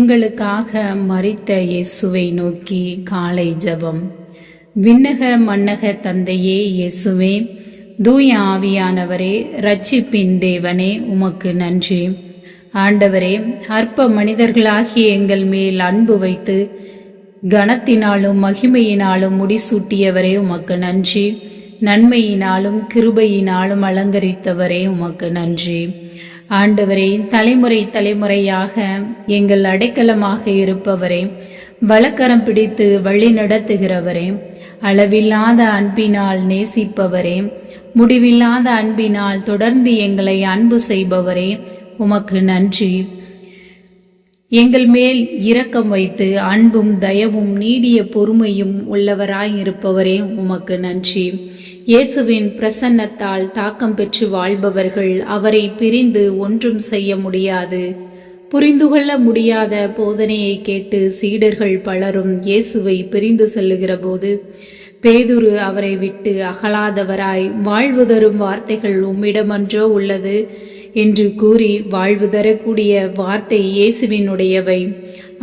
உங்களுக்காக மறித்த இயேசுவை நோக்கி காலை ஜெபம். விண்ணக மன்னக தந்தையே இயேசுவே தூய ஆவியானவரே ரட்சிப்பின் தேவனே உமக்கு நன்றி. ஆண்டவரே அற்ப மனிதர்களாகிய எங்கள் மேல் அன்பு வைத்து கனத்தினாலும் மகிமையினாலும் முடிசூட்டியவரே உமக்கு நன்றி. நன்மையினாலும் கிருபையினாலும் அலங்கரித்தவரே உமக்கு நன்றி. ஆண்டவரே தலைமுறை தலைமுறையாக எங்கள் அடைக்கலமாக இருப்பவரே வழக்கரம் பிடித்து வழி நடத்துகிறவரே அளவில்லாத அன்பினால் நேசிப்பவரே முடிவில்லாத அன்பினால் தொடர்ந்து எங்களை அன்பு செய்பவரே உமக்கு நன்றி. எங்கள் மேல் இரக்கம் வைத்து அன்பும் தயவும் நீடிய பொறுமையும் உள்ளவராய் இருப்பவரே உமக்கு நன்றி. இயேசுவின் பிரசன்னத்தால் தாக்கம் பெற்று வாழ்பவர்கள் அவரை பிரிந்து ஒன்றும் செய்ய முடியாது. புரிந்து கொள்ள முடியாத போதனையை கேட்டு சீடர்கள் பலரும் இயேசுவை பிரிந்து செல்லுகிற போது பேதுரு அவரை விட்டு அகலாதவராய் வாழ்வு தரும் வார்த்தைகள் உம்மிடமன்றோ உள்ளது. என்று கூறி வாழ்வு தரக்கூடிய வார்த்தை இயேசுவினுடையவை.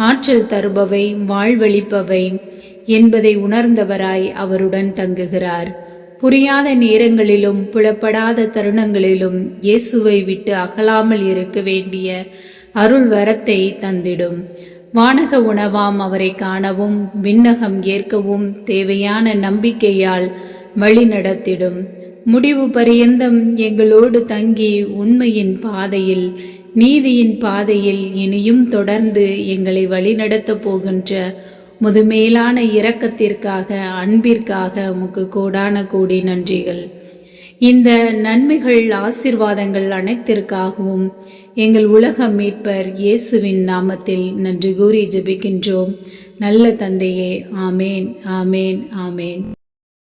ஆற்றல் தருபவை வாழ்வழிப்பவை என்பதை உணர்ந்தவராய் அவருடன் தங்குகிறார். புரியாத நேரங்களிலும் புலப்படாத தருணங்களிலும் இயேசுவை விட்டு அகலாமல் இருக்க வேண்டிய அருள் வரத்தை தந்திடும். வானக உணவாம் அவரை காணவும் விண்ணகம் ஏற்கவும் தேவையான நம்பிக்கையால் வழி நடத்திடும் முடிவு பரியந்தம் எங்களோடு தங்கி உண்மையின் பாதையில் நீதியின் பாதையில் இனியும் தொடர்ந்து எங்களை வழிநடத்தப் போகின்ற முதுமேலான இரக்கத்திற்காக அன்பிற்காக உமக்கு கோடான கோடி நன்றிகள். இந்த நன்மைகள் ஆசிர்வாதங்கள் அனைத்திற்காகவும் எங்கள் உலக மீட்பர் இயேசுவின் நாமத்தில் நன்றி கூறி ஜெபிக்கின்றோம். நல்ல தந்தையே ஆமேன் ஆமேன் ஆமேன்.